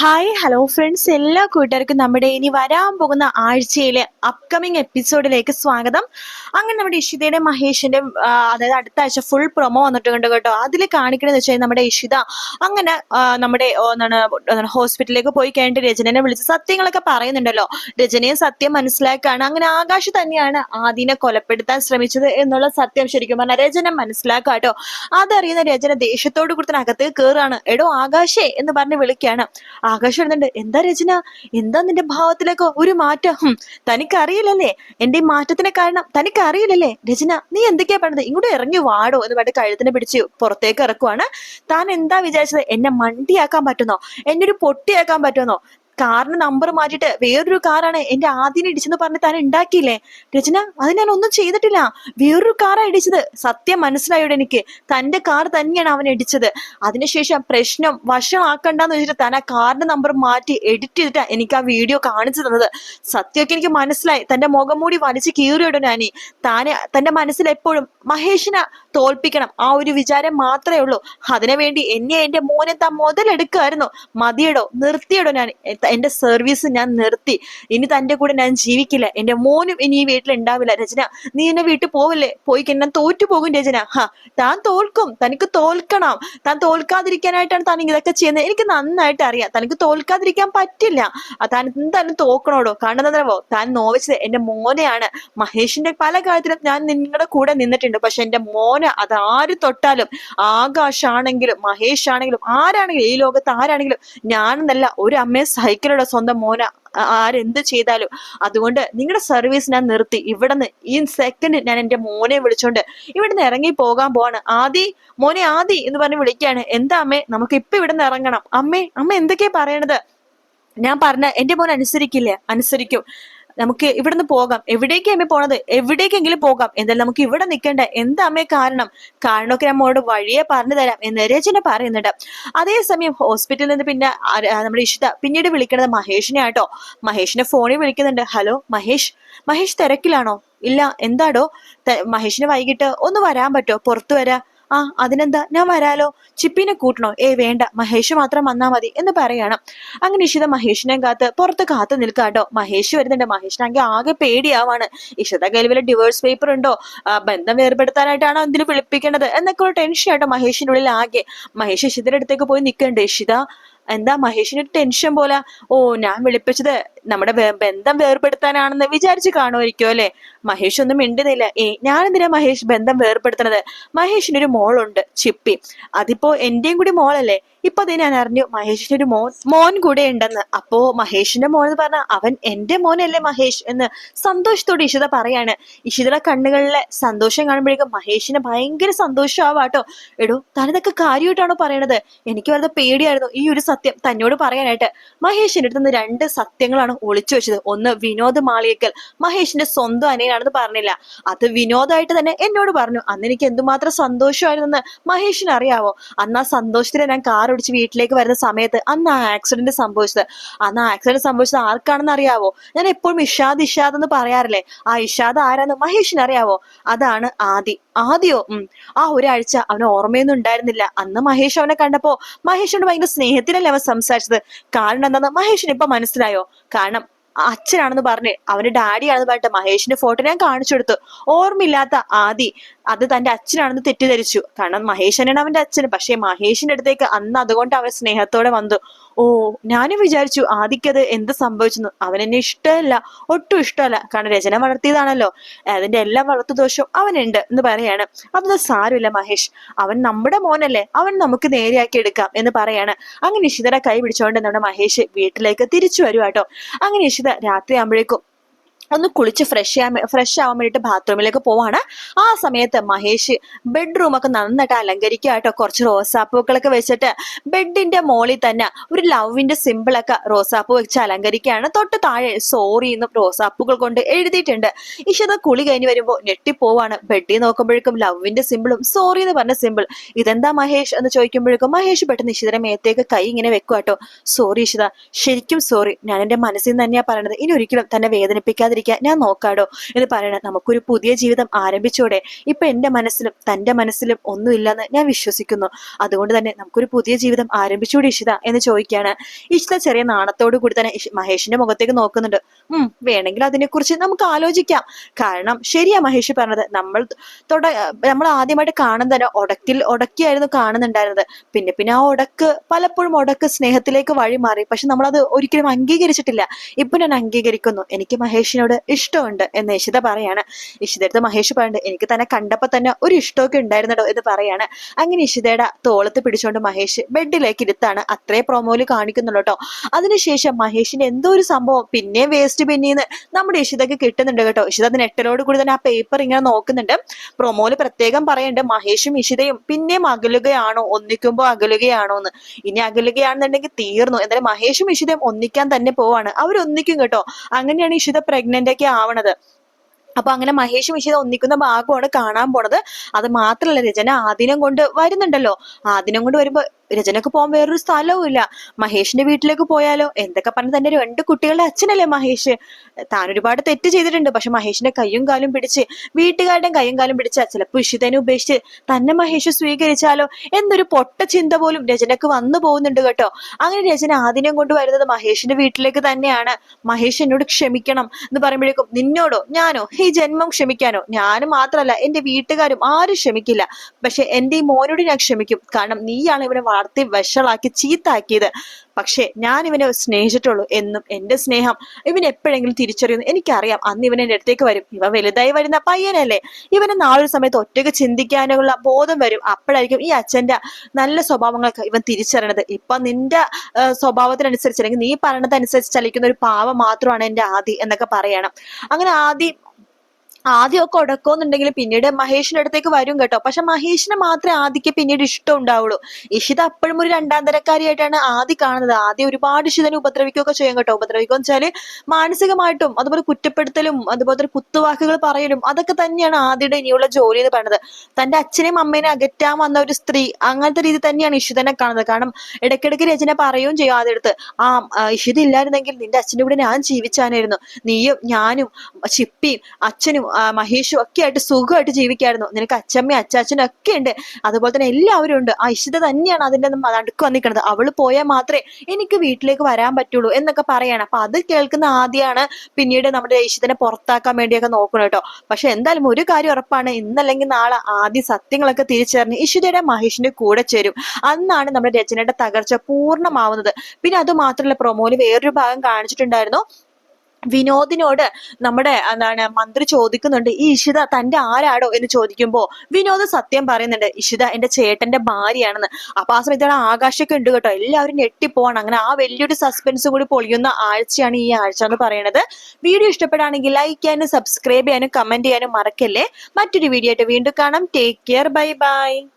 Hi hello friends എല്ലാ കൂട്ടുകാർക്കും നമ്മുടെ ഇനി വരാൻ പോകുന്ന ആഴ്ചയിലെ അപ്കമിങ് എപ്പിസോഡിലേക്ക് സ്വാഗതം. അങ്ങനെ നമ്മുടെ ഇഷിതയുടെ മഹേഷിന്റെ അതായത് അടുത്ത ആഴ്ച ഫുൾ പ്രൊമോ വന്നിട്ടുണ്ട് കേട്ടോ. അതിൽ കാണിക്കണമെന്ന് വെച്ചാൽ നമ്മുടെ ഇഷിത അങ്ങനെ നമ്മുടെ എന്താണ് ഹോസ്പിറ്റലിലേക്ക് പോയി കഴിഞ്ഞിട്ട് രചനനെ വിളിച്ച് സത്യങ്ങളൊക്കെ പറയുന്നുണ്ടല്ലോ. രചനയും സത്യം മനസ്സിലാക്കാണ്. അങ്ങനെ ആകാശ് തന്നെയാണ് ആദിനെ കൊലപ്പെടുത്താൻ ശ്രമിച്ചത് എന്നുള്ള സത്യം ശരിക്കും പറഞ്ഞാൽ രചന മനസ്സിലാക്കാട്ടോ അതറിയുന്ന രചന ദേഷ്യത്തോട് കൂടുതൽ അകത്ത് കയറുകയാണ് എടോ ആകാശേ എന്ന് പറഞ്ഞ് വിളിക്കാണ്. ആകാശം എഴുതുന്നുണ്ട് എന്താ രചന? എന്താ നിന്റെ ഭാവത്തിലേക്ക് ഒരു മാറ്റം? തനിക്ക് തനിക്കറിയില്ലല്ലേ? എന്റെ ഈ മാറ്റത്തിന് കാരണം തനിക്കറിയില്ലല്ലേ? രചന നീ എന്തൊക്കെയാ പറഞ്ഞത് ഇങ്ങോട്ട് ഇറങ്ങി വാടോ എന്ന് പറഞ്ഞിട്ട് കഴുത്തിനെ പിടിച്ച് പുറത്തേക്ക് ഇറക്കുവാണ്. താൻ എന്താ വിചാരിച്ചത്? എന്നെ മണ്ടിയാക്കാൻ പറ്റുന്നോ? എന്നെ ഒരു പൊട്ടിയാക്കാൻ പറ്റുന്നോ? കാറിന് നമ്പർ മാറ്റിയിട്ട് വേറൊരു കാറാണ് എന്റെ ആദ്യം ഇടിച്ചെന്ന് പറഞ്ഞ് താൻ ഉണ്ടാക്കിയില്ലേ രചന അത് ഞാൻ ഒന്നും ചെയ്തിട്ടില്ല. വേറൊരു കാറാ ഇടിച്ചത്. സത്യം മനസ്സിലായോടെ എനിക്ക്. തന്റെ കാർ തന്നെയാണ് അവൻ ഇടിച്ചത്. അതിനുശേഷം പ്രശ്നം വഷളാക്കണ്ടെന്ന് വെച്ചിട്ട് താൻ ആ കാറിന്റെ നമ്പർ മാറ്റി എഡിറ്റ് ചെയ്തിട്ടാ എനിക്ക് ആ വീഡിയോ കാണിച്ചു തന്നത്. സത്യമൊക്കെ എനിക്ക് മനസ്സിലായി. തന്റെ മുഖം മൂടി വലിച്ചു കീറിയിടും ഞാനി. താന് തന്റെ മനസ്സിൽ എപ്പോഴും മഹേഷിനെ തോൽപ്പിക്കണം. ആ ഒരു വിചാരം മാത്രമേ ഉള്ളൂ. അതിനു വേണ്ടി എന്നെ എന്റെ മോനെ താൻ മുതലെടുക്കായിരുന്നു മതിയടോ നിർത്തിയടോ ഞാൻ എന്റെ സർവീസ് ഞാൻ നിർത്തി. ഇനി തന്റെ കൂടെ ഞാൻ ജീവിക്കില്ല. എന്റെ മോനും ഇനി ഈ വീട്ടിൽ ഉണ്ടാവില്ല രചന നീ എന്നെ വീട്ടിൽ പോവല്ലേ? പോയി കഴിഞ്ഞാൽ തോറ്റു പോകും രചന. ഹാ താൻ തോൽക്കും. തനിക്ക് തോൽക്കണം. താൻ തോൽക്കാതിരിക്കാനായിട്ടാണ് താൻ ഇതൊക്കെ ചെയ്യുന്നത്. എനിക്ക് നന്നായിട്ട് അറിയാം. തനിക്ക് തോൽക്കാതിരിക്കാൻ പറ്റില്ല. താൻ എന്തായാലും തോക്കണോടോ? കാണുന്നതോ താൻ നോവിച്ചത് എന്റെ മോനെയാണ്. മഹേഷിന്റെ പല കാര്യത്തിലും ഞാൻ നിങ്ങളുടെ കൂടെ നിന്നിട്ടുണ്ട്. പക്ഷെ എന്റെ മോന് അത് ആര് തൊട്ടാലും ആകാശാണെങ്കിലും മഹേഷ് ആണെങ്കിലും ആരാണെങ്കിലും ഈ ലോകത്ത് ആരാണെങ്കിലും ഞാനെന്നല്ല ഒരു അമ്മയെ സഹിക്കലോ സ്വന്തം മോന ആരെന്ത് ചെയ്താലും അതുകൊണ്ട് നിങ്ങളുടെ സർവീസ് ഞാൻ നിർത്തി. ഇവിടുന്ന് ഈ സെക്കൻഡ് ഞാൻ എന്റെ മോനെ വിളിച്ചോണ്ട് ഇവിടുന്ന് ഇറങ്ങി പോകാൻ പോവാണ്. ആദി മോനെ ആദി എന്ന് പറഞ്ഞ് വിളിക്കുകയാണ് എന്താ അമ്മേ? നമുക്ക് ഇപ്പൊ ഇവിടുന്ന് ഇറങ്ങണം. അമ്മേ അമ്മ എന്തൊക്കെയാ പറയണത്? ഞാൻ പറഞ്ഞ എന്റെ മോൻ അനുസരിക്കില്ല? അനുസരിക്കും. നമുക്ക് ഇവിടുന്ന് പോകാം. എവിടേക്ക് അമ്മ പോണത്? എവിടേക്കെങ്കിലും പോകാം. എന്തായാലും നമുക്ക് ഇവിടെ നിൽക്കേണ്ട എന്താ അമ്മയെ കാരണം? കാരണമൊക്കെ നമ്മളോട് വഴിയെ പറഞ്ഞു തരാം എന്ന് രചന പറയുന്നുണ്ട്. അതേസമയം ഹോസ്പിറ്റലിൽ നിന്ന് പിന്നെ നമ്മുടെ ഇഷിത പിന്നീട് വിളിക്കണത് മഹേഷിനെ ആട്ടോ. മഹേഷിനെ ഫോണിൽ വിളിക്കുന്നുണ്ട്. ഹലോ മഹേഷ്? മഹേഷ് തിരക്കിലാണോ? ഇല്ല എന്താടോ? മഹേഷിന് വൈകിട്ട് ഒന്ന് വരാൻ പറ്റുമോ? പുറത്തു വരാ ആ അതിനെന്താ? ഞാൻ വരാലോ? ചിപ്പിനെ കൂട്ടണോ? ഏ വേണ്ട. മഹേഷ് മാത്രം വന്നാ മതി എന്ന് പറയണം. അങ്ങനെ ഇഷിത മഹേഷിനെ കാത്ത് പുറത്ത് കാത്തു നിൽക്കാട്ടോ. മഹേഷ് വരുന്നുണ്ട്. മഹേഷിനാണെങ്കിൽ ആകെ പേടിയാവാണ്. ഇഷിത കയ്യിൽ വല്ല ഡിവോഴ്സ് പേപ്പർ ഉണ്ടോ? ബന്ധം വേർപെടുത്താനായിട്ടാണോ എന്തിനു വിളിപ്പിക്കേണ്ടത് എന്നൊക്കെ ഒരു ടെൻഷൻ ആട്ടോ മഹേഷിന്റെ ഉള്ളിൽ ആകെ. മഹേഷ് ഇഷിതയുടെ അടുത്തേക്ക് പോയി നിൽക്കണ്ടേ ഇഷിത എന്താ മഹേഷിന് ടെൻഷൻ പോലെ? ഓ ഞാൻ വിളിപ്പിച്ചത് നമ്മുടെ ബന്ധം വേർപെടുത്താനാണെന്ന് വിചാരിച്ചു കാണുമായിരിക്കും അല്ലെ? മഹേഷ് ഒന്നും മിണ്ടുന്നില്ല. ഏ ഞാനെന്തിനാ മഹേഷ് ബന്ധം വേർപെടുത്തണത് മഹേഷിനൊരു മോളുണ്ട് ചിപ്പി. അതിപ്പോ എന്റെയും കൂടി മോളല്ലേ? ഇപ്പൊ അത് ഞാൻ അറിഞ്ഞു മഹേഷിന് ഒരു മോൻ മോൻ കൂടെ ഉണ്ടെന്ന്. അപ്പോ മഹേഷിന്റെ മോൻ എന്ന് പറഞ്ഞാൽ അവൻ എന്റെ മോനല്ലേ മഹേഷ് എന്ന് സന്തോഷത്തോടെ ഇഷിത പറയാണ്. ഇഷിതയുടെ കണ്ണുകളിലെ സന്തോഷം കാണുമ്പോഴേക്കും മഹേഷിന് ഭയങ്കര സന്തോഷമാവാട്ടോ എടോ താനിതൊക്കെ കാര്യമായിട്ടാണോ പറയണത്? എനിക്ക് വെറുതെ പേടിയായിരുന്നു ഈ ഒരു സത്യം തന്നോട് പറയാനായിട്ട്. മഹേഷിന്റെ അടുത്ത് നിന്ന് രണ്ട് സത്യങ്ങളാണ് ഒളിച്ചു വെച്ചത്. ഒന്ന് വിനോദ് മാളിയക്കൽ മഹേഷിന്റെ സ്വന്തം അനിയനാണെന്ന് പറഞ്ഞില്ല. അത് വിനോദമായിട്ട് തന്നെ എന്നോട് പറഞ്ഞു. അന്ന് എനിക്ക് എന്തുമാത്രം സന്തോഷമായിരുന്നെന്ന് മഹേഷിന് അറിയാവോ അന്ന് ആ സന്തോഷത്തിന് ഞാൻ കാർ ഓടിച്ച് വീട്ടിലേക്ക് വരുന്ന സമയത്ത് അന്ന് ആ ആക്സിഡന്റ് സംഭവിച്ചത്. അന്ന് ആ ആക്സിഡന്റ് സംഭവിച്ചത് ആർക്കാണെന്ന് അറിയാവോ? ഞാൻ എപ്പോഴും ഇഷാദ് ഇഷാദ് എന്ന് പറയാറില്ലേ? ആ ഇഷാദ് ആരാന്ന് മഹേഷിന് അറിയാവോ അതാണ് ആദി. ആദ്യോ? ആ ഒരാഴ്ച അവന് ഓർമ്മയൊന്നും ഉണ്ടായിരുന്നില്ല. അന്ന് മഹേഷ് അവനെ കണ്ടപ്പോ മഹേഷിനോട് ഭയങ്കര സ്നേഹത്തിലല്ലേ അവൻ സംസാരിച്ചത്? കാരണം എന്താന്ന് മഹേഷിന് ഇപ്പൊ മനസ്സിലായോ? കാരണം അച്ഛനാണെന്ന് പറഞ്ഞ് അവന്റെ ഡാഡിയാണെന്ന് പറഞ്ഞിട്ട് മഹേഷിന്റെ ഫോട്ടോ ഞാൻ കാണിച്ചു കൊടുത്തു. ഓർമ്മയില്ലാത്ത ആദി അത് തന്റെ അച്ഛനാണെന്ന് തെറ്റിദ്ധരിച്ചു. കാരണം മഹേഷ് തന്നെയാണ് അവന്റെ അച്ഛൻ. പക്ഷേ മഹേഷിന്റെ അടുത്തേക്ക് അന്ന് അതുകൊണ്ട് അവൻ സ്നേഹത്തോടെ വന്നു. ഓ ഞാനും വിചാരിച്ചു ആദിക്കത് എന്ത് സംഭവിച്ചെന്ന്. അവൻ എന്നെ ഇഷ്ടമല്ല ഒട്ടും ഇഷ്ടമല്ല. കാരണം രചന വളർത്തിയതാണല്ലോ. അതിന്റെ എല്ലാ വളർത്തു ദോഷവും അവനുണ്ട് എന്ന് പറയാണ്. അതൊന്നും സാരമില്ല മഹേഷ്. അവൻ നമ്മുടെ മോനല്ലേ. അവൻ നമുക്ക് നേരെയാക്കി എടുക്കാം എന്ന് പറയാണ്. അങ്ങനെ ഇഷിതയുടെ കൈ പിടിച്ചുകൊണ്ട് നമ്മുടെ മഹേഷ് വീട്ടിലേക്ക് തിരിച്ചു വരുവാട്ടോ അങ്ങനെ ഇഷിത രാത്രി ആകുമ്പോഴേക്കും ഒന്ന് കുളിച്ച് ഫ്രഷ് ചെയ്യാൻ ഫ്രഷ് ആവാൻ വേണ്ടിയിട്ട് ബാത്റൂമിലേക്ക് പോവാണ്. ആ സമയത്ത് മഹേഷ് ബെഡ്റൂം ഒക്കെ നന്നായിട്ട് അലങ്കരിക്കുക കുറച്ച് റോസാപ്പൂക്കളൊക്കെ വെച്ചിട്ട് ബെഡിന്റെ മോളിൽ തന്നെ ഒരു ലവിന്റെ സിമ്പിളൊക്കെ റോസാപ്പൂ വെച്ച് അലങ്കരിക്കുകയാണ്. തൊട്ട് താഴെ സോറി എന്ന് റോസാപ്പൂക്കൾ കൊണ്ട് എഴുതിയിട്ടുണ്ട്. ഇഷത കുളി കഴിഞ്ഞ് വരുമ്പോൾ ഞെട്ടിപ്പോവാണ്. ബെഡിൽ നോക്കുമ്പോഴേക്കും ലവിന്റെ സിമ്പിളും സോറി എന്ന് പറഞ്ഞ സിമ്പിൾ ഇതെന്താ മഹേഷ് എന്ന് ചോദിക്കുമ്പോഴേക്കും മഹേഷ് പെട്ടെന്ന് ഇഷിതയുടെ മേത്തേക്ക് കൈ ഇങ്ങനെ വെക്കുക കേട്ടോ സോറി ഇഷിത ശരിക്കും സോറി ഞാൻ എന്റെ മനസ്സിൽ തന്നെയാ പറയണത്. ഇനി ഒരിക്കലും തന്നെ വേദനിപ്പിക്കാതിരിക്കാൻ പോവാതിരിക്കാൻ ഞാൻ നോക്കാടോ എന്ന് പറയണ നമുക്കൊരു പുതിയ ജീവിതം ആരംഭിച്ചോടെ? ഇപ്പൊ എന്റെ മനസ്സിലും തന്റെ മനസ്സിലും ഒന്നുമില്ലെന്ന് ഞാൻ വിശ്വസിക്കുന്നു. അതുകൊണ്ട് തന്നെ നമുക്കൊരു പുതിയ ജീവിതം ആരംഭിച്ചൂടെ ഇഷിത എന്ന് ചോദിക്കുകയാണ് ഇഷിത ചെറിയ നാണത്തോടു കൂടി തന്നെ മഹേഷിന്റെ മുഖത്തേക്ക് നോക്കുന്നുണ്ട്. ഉം വേണമെങ്കിൽ അതിനെക്കുറിച്ച് നമുക്ക് ആലോചിക്കാം. കാരണം ശരിയാ മഹേഷ് പറഞ്ഞത് നമ്മൾ തുട നമ്മൾ ആദ്യമായിട്ട് കാണുന്ന തന്നെ ഉടക്കിൽ ഉടക്കിയായിരുന്നു കാണുന്നുണ്ടായിരുന്നത്. പിന്നെ പിന്നെ ആ ഉടക്ക് പലപ്പോഴും ഉടക്ക് സ്നേഹത്തിലേക്ക് വഴി മാറി പക്ഷെ നമ്മളത് ഒരിക്കലും അംഗീകരിച്ചിട്ടില്ല. ഇപ്പൊ ഞാൻ അംഗീകരിക്കുന്നു. എനിക്ക് മഹേഷിനോട് ഇഷ്ടമുണ്ട് എന്ന് ഇഷിത പറയാണ്. ഇഷിതടുത്ത് മഹേഷ് പറയുന്നുണ്ട് എനിക്ക് തന്നെ കണ്ടപ്പോൾ തന്നെ ഒരു ഇഷ്ടമൊക്കെ ഉണ്ടായിരുന്നടോ എന്ന് പറയാണ്. അങ്ങനെ ഇഷിതയുടെ തോളത്ത് പിടിച്ചുകൊണ്ട് മഹേഷ് ബെഡിലേക്ക് ഇരുത്താണ്. അത്രേ പ്രൊമോയിൽ കാണിക്കുന്നുള്ളൂ കേട്ടോ. അതിനുശേഷം മഹേഷിന്റെ എന്തോ ഒരു സംഭവം പിന്നെ വേസ്റ്റ് പിന്നീന്ന് നമ്മുടെ ഇഷിതക്ക് കിട്ടുന്നുണ്ട് കേട്ടോ. ഇഷിത അത് നെട്ടലോട് കൂടി തന്നെ ആ പേപ്പർ ഇങ്ങനെ നോക്കുന്നുണ്ട്. പ്രൊമോയിൽ പ്രത്യേകം പറയുന്നുണ്ട് മഹേഷും ഇഷിതയും പിന്നെയും അകലുകയാണോ? ഒന്നിക്കുമ്പോ അകലുകയാണോ എന്ന് ഇനി അകലുകയാണെന്നുണ്ടെങ്കിൽ തീർന്നു. എന്തായാലും മഹേഷും ഇഷിതയും ഒന്നിക്കാൻ തന്നെ പോവാണ്. അവരൊന്നിക്കും കേട്ടോ. അങ്ങനെയാണ് ഇഷിത പ്രഗ്നന്റ് ഒക്കെ ആവണത്. അപ്പൊ അങ്ങനെ മഹേഷ് ഇഷിത ഒന്നിക്കുന്ന ഭാഗമാണ് കാണാൻ പോണത്. അത് മാത്രല്ല രചന ആദിനം കൊണ്ട് വരുന്നുണ്ടല്ലോ. ആദിനം കൊണ്ട് വരുമ്പോ രചനക്ക് പോകാൻ വേറൊരു സ്ഥലവും ഇല്ല മഹേഷിന്റെ വീട്ടിലേക്ക് പോയാലോ? എന്തൊക്കെ പറഞ്ഞ് തന്നെ രണ്ട് കുട്ടികളുടെ അച്ഛനല്ലേ മഹേഷ്? താൻ ഒരുപാട് തെറ്റ് ചെയ്തിട്ടുണ്ട്. പക്ഷെ മഹേഷിന്റെ കയ്യും കാലും പിടിച്ച് വീട്ടുകാരുടെയും കയ്യും കാലും പിടിച്ച് ചിലപ്പോൾ ഇഷിതനെ ഉപേക്ഷിച്ച് തന്നെ മഹേഷ് സ്വീകരിച്ചാലോ? എന്നൊരു പൊട്ട ചിന്ത പോലും രചനക്ക് വന്നു പോകുന്നുണ്ട് കേട്ടോ. അങ്ങനെ രചന ആദിനം കൊണ്ട് വരുന്നത് മഹേഷിന്റെ വീട്ടിലേക്ക് തന്നെയാണ്. മഹേഷ് എന്നോട് ക്ഷമിക്കണം എന്ന് പറയുമ്പോഴേക്കും നിന്നോടോ? ഞാനോ? ഈ ജന്മം ക്ഷമിക്കാനോ? ഞാനും മാത്രമല്ല എന്റെ വീട്ടുകാരും ആരും ക്ഷമിക്കില്ല. പക്ഷെ എന്റെ ഈ മോനോട് ഞാൻ ക്ഷമിക്കും. കാരണം നീയാണ് ഇവനെ വളർത്തി വഷളാക്കി ചീത്താക്കിയത്. പക്ഷേ ഞാൻ ഇവനെ സ്നേഹിച്ചിട്ടുള്ളൂ എന്നും എന്റെ സ്നേഹം ഇവൻ എപ്പോഴെങ്കിലും തിരിച്ചറിയുന്നു. എനിക്കറിയാം അന്ന് ഇവൻ എന്റെ അടുത്തേക്ക് വരും. ഇവ വലുതായി വരുന്ന പയ്യനല്ലേ. ഇവനെ നാളൊരു സമയത്ത് ഒറ്റയ്ക്ക് ചിന്തിക്കാനുള്ള ബോധം വരും. അപ്പോഴായിരിക്കും ഈ അച്ഛന്റെ നല്ല സ്വഭാവങ്ങളൊക്കെ ഇവൻ തിരിച്ചറിയണത്. ഇപ്പൊ നിന്റെ സ്വഭാവത്തിനനുസരിച്ച് അല്ലെങ്കിൽ നീ പറയണതനുസരിച്ച് ചലിക്കുന്ന ഒരു പാവം മാത്രമാണ് എന്റെ ആദി എന്നൊക്കെ പറയണം. അങ്ങനെ ആദി ആദ്യമൊക്കെ ഉടക്കോന്നുണ്ടെങ്കിൽ പിന്നീട് മഹേഷിന്റെ അടുത്തേക്ക് വരും കേട്ടോ. പക്ഷെ മഹേഷിനെ മാത്രമേ ആദിക്ക് പിന്നീട് ഇഷ്ടം ഉണ്ടാവുള്ളൂ ഇഷിത അപ്പോഴും ഒരു രണ്ടാം തരക്കാരിയായിട്ടാണ് ആദി കാണുന്നത്. ആദ്യം ഒരുപാട് ഇഷിതനെ ഉപദ്രവിക്കുകയൊക്കെ ചെയ്യും കേട്ടോ. ഉപദ്രവിക്കുക വെച്ചാൽ മാനസികമായിട്ടും അതുപോലെ കുറ്റപ്പെടുത്തലും അതുപോലെ കുത്തുവാക്കുകൾ പറയലും അതൊക്കെ തന്നെയാണ് ആദ്യയുടെ ഇനിയുള്ള ജോലി എന്ന് പറയുന്നത്. തന്റെ അച്ഛനെയും അമ്മേനെ അകറ്റാൻ വന്ന ഒരു സ്ത്രീ അങ്ങനത്തെ രീതി തന്നെയാണ് ഇഷിതനെ കാണുന്നത്. കാരണം ഇടയ്ക്കിടയ്ക്ക് രചന പറയുകയും ചെയ്യും ആദ്യ അടുത്ത്. ആ ഇഷിത ഇല്ലായിരുന്നെങ്കിൽ നിന്റെ അച്ഛന്റെ കൂടെ ഞാൻ ജീവിച്ചാനായിരുന്നു. നീയും ഞാനും ചിപ്പിയും അച്ഛനും മഹേഷും ഒക്കെ ആയിട്ട് സുഖമായിട്ട് ജീവിക്കായിരുന്നു. നിനക്ക് അച്ഛമ്മയും അച്ചാച്ചനും ഒക്കെ ഉണ്ട്. അതുപോലെ തന്നെ എല്ലാവരും ഉണ്ട്. ആ ഇഷിത തന്നെയാണ് അതിന്റെ നടുക്ക് വന്നിരിക്കുന്നത്. അവൾ പോയാൽ മാത്രമേ എനിക്ക് വീട്ടിലേക്ക് വരാൻ പറ്റുള്ളൂ എന്നൊക്കെ പറയാണ്. അപ്പൊ അത് കേൾക്കുന്ന ആദ്യമാണ് പിന്നീട് നമ്മുടെ ഇഷിതനെ പുറത്താക്കാൻ വേണ്ടിയൊക്കെ നോക്കണം കേട്ടോ. പക്ഷെ എന്തായാലും ഒരു കാര്യം ഉറപ്പാണ്. ഇന്നല്ലെങ്കിൽ നാളെ ആദ്യ സത്യങ്ങളൊക്കെ തിരിച്ചറിഞ്ഞ് ഇഷിതയുടെ മഹേഷിന്റെ കൂടെ ചേരും. അന്നാണ് നമ്മുടെ രചനയുടെ തകർച്ച പൂർണമാവുന്നത്. പിന്നെ അത് മാത്രമല്ല പ്രൊമോയിൽ വേറൊരു ഭാഗം കാണിച്ചിട്ടുണ്ടായിരുന്നു. വിനോദിനോട് നമ്മുടെ എന്താണ് മന്ത്രി ചോദിക്കുന്നുണ്ട് ഈ ഇഷിത തന്റെ ആരാടോ? എന്ന് ചോദിക്കുമ്പോ വിനോദ് സത്യം പറയുന്നുണ്ട് ഇഷിത എന്റെ ചേട്ടന്റെ ഭാര്യയാണെന്ന്. അപ്പൊ ആ സമയത്ത് ആകാശൊക്കെ ഉണ്ട് കേട്ടോ എല്ലാവരും ഞെട്ടിപ്പോവാണ്. അങ്ങനെ ആ വലിയൊരു സസ്പെൻസും കൂടി പൊളിയുന്ന ആഴ്ചയാണ് ഈ ആഴ്ച എന്ന് പറയുന്നത് വീഡിയോ ഇഷ്ടപ്പെടുകയാണെങ്കിൽ ലൈക്ക് ചെയ്യാനും സബ്സ്ക്രൈബ് ചെയ്യാനും കമന്റ് ചെയ്യാനും മറക്കല്ലേ. മറ്റൊരു വീഡിയോ ആയിട്ട് വീണ്ടും കാണാം. Take care bye bye